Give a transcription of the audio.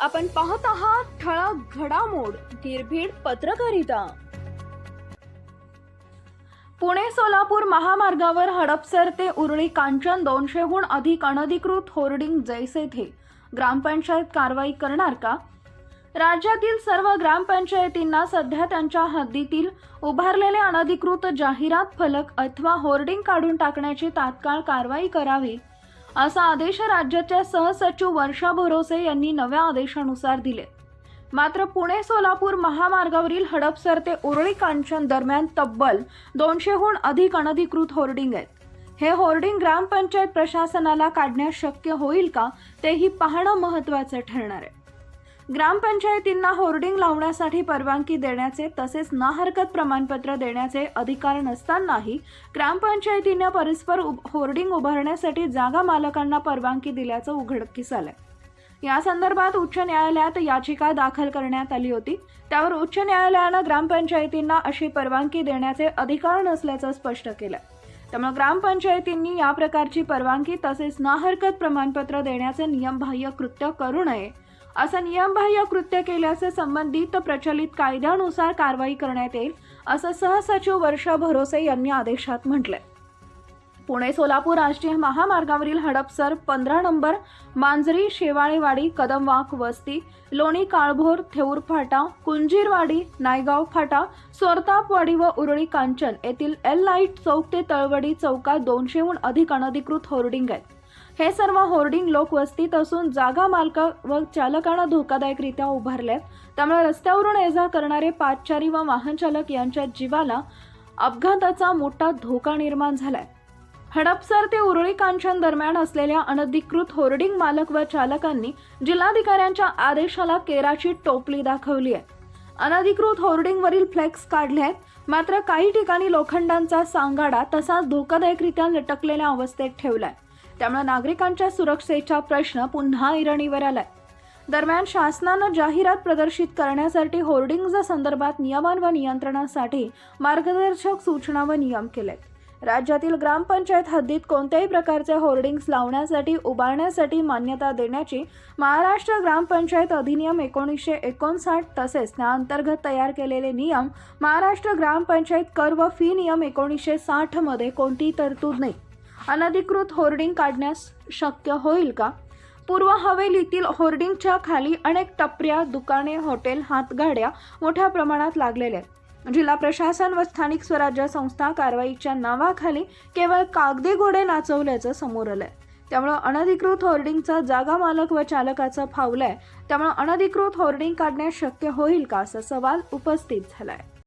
आपण पाहत आहात ठळक घडामोड निर्भीड पत्रकारिता. पुणे सोलापूर महामार्गावर हडपसर ते उरळी कांचन दोनशेहून अधिक अनधिकृत होर्डिंग जैसे थे. ग्रामपंचायत कारवाई करणार का? राज्यातील सर्व ग्रामपंचायतींना सध्या त्यांच्या हद्दीतील उभारलेले अनधिकृत जाहिरात फलक अथवा होर्डिंग काढून टाकण्याची तात्काळ कारवाई करावी. असा आदेश राज्याच्या सहसचिव वर्षा भरोसे यांनी नव्या आदेशानुसार दिले. मात्र पुणे सोलापूर महामार्गावरील हडपसर ते उरळी कांचन दरम्यान तब्बल दोनशेहून अधिक अनधिकृत होर्डिंग आहेत. हे होर्डिंग ग्रामपंचायत प्रशासनाला काढण्यास शक्य होईल का तेही पाहणं महत्त्वाचं ठरणार आहे. ग्रामपंचायतींना होर्डिंग लावण्यासाठी परवानगी देण्याचे तसेच ना हरकत प्रमाणपत्र देण्याचे अधिकार नसतानाही ग्रामपंचायतींना परस्पर होर्डिंग उभारण्यासाठी जागा मालकांना परवानगी दिल्याचं उघडकीस आलंय. या संदर्भात उच्च न्यायालयात याचिका दाखल करण्यात आली होती. त्यावर उच्च न्यायालयानं ग्रामपंचायतींना अशी परवानगी देण्याचे अधिकार नसल्याचं स्पष्ट केलं त्यामुळे ग्रामपंचायतींनी या प्रकारची परवानगी तसेच ना हरकत प्रमाणपत्र देण्याचे नियमबाह्य कृत्य करू नये असं नियमबाह्य कृत्य केल्याचे संबंधित प्रचलित कायद्यानुसार कारवाई करण्यात येईल असं सहसचिव वर्षा भरोसे यांनी आदेशात म्हटलंय. पुणे सोलापूर राष्ट्रीय महामार्गावरील हडपसर पंधरा नंबर मांजरी शेवाळेवाडी कदमवाक वस्ती लोणी काळभोर थेऊर फाटा कुंजीरवाडी नायगाव फाटा सोरतापवाडी व उरळी कांचन येथील एल लाइट चौक ते तळवडी चौकात दोनशेहून अधिक अनधिकृत होर्डिंग आहेत. हे सर्व होर्डिंग लोकवस्तीत असून जागा मालक व चालकांना धोकादायकरित्या उभारल्यात त्यामुळे रस्त्यावरून ये जा करणारे पादचारी व वाहन चालक यांच्या जीवाला अपघाताचा मोठा धोका निर्माण झालाय. हडपसर ते उरळी कांचन दरम्यान असलेल्या अनधिकृत होर्डिंग मालक व चालकांनी जिल्हाधिकाऱ्यांच्या आदेशाला केराची टोपली दाखवली आहे. अनधिकृत होर्डिंगवरील फ्लेक्स काढले आहेत. मात्र काही ठिकाणी लोखंडांचा सांगाडा तसाच धोकादायकरित्या लटकलेल्या अवस्थेत ठेवलाय. त्यामुळे नागरिकांच्या सुरक्षेचा प्रश्न पुन्हा ऐरणीवर आलाय. दरम्यान शासनानं जाहिरात प्रदर्शित करण्यासाठी होर्डिंगच्या संदर्भात नियमन व नियंत्रणासाठी मार्गदर्शक सूचना व नियम केलेत. राज्यातील ग्रामपंचायत हद्दीत कोणत्याही प्रकारचे होर्डिंग्स लावण्यासाठी उभारण्यासाठी मान्यता देण्याची महाराष्ट्र ग्रामपंचायत अधिनियम एकोणीसशे एकोणसाठ तसेच त्याअंतर्गत तयार केलेले नियम महाराष्ट्र ग्रामपंचायत कर व फी नियम एकोणीसशे साठमध्ये कोणतीही तरतूद नाही. अनधिकृत होर्डिंग काढण्यास शक्य होईल का? पूर्व हवेलीतील होर्डिंगच्या खाली अनेक टपऱ्या दुकाने हॉटेल हातगाड्या मोठ्या प्रमाणात लागलेल्या आहेत. जिल्हा प्रशासन व स्थानिक स्वराज्य संस्था कारवाईच्या नावाखाली केवळ कागदी घोडे नाचवल्याचं समोर आलंय. त्यामुळं अनधिकृत होर्डिंगचा जागा मालक व चालकाचा फावलाय. त्यामुळं अनधिकृत होर्डिंग काढण्यास शक्य होईल का असा सवाल उपस्थित झालाय.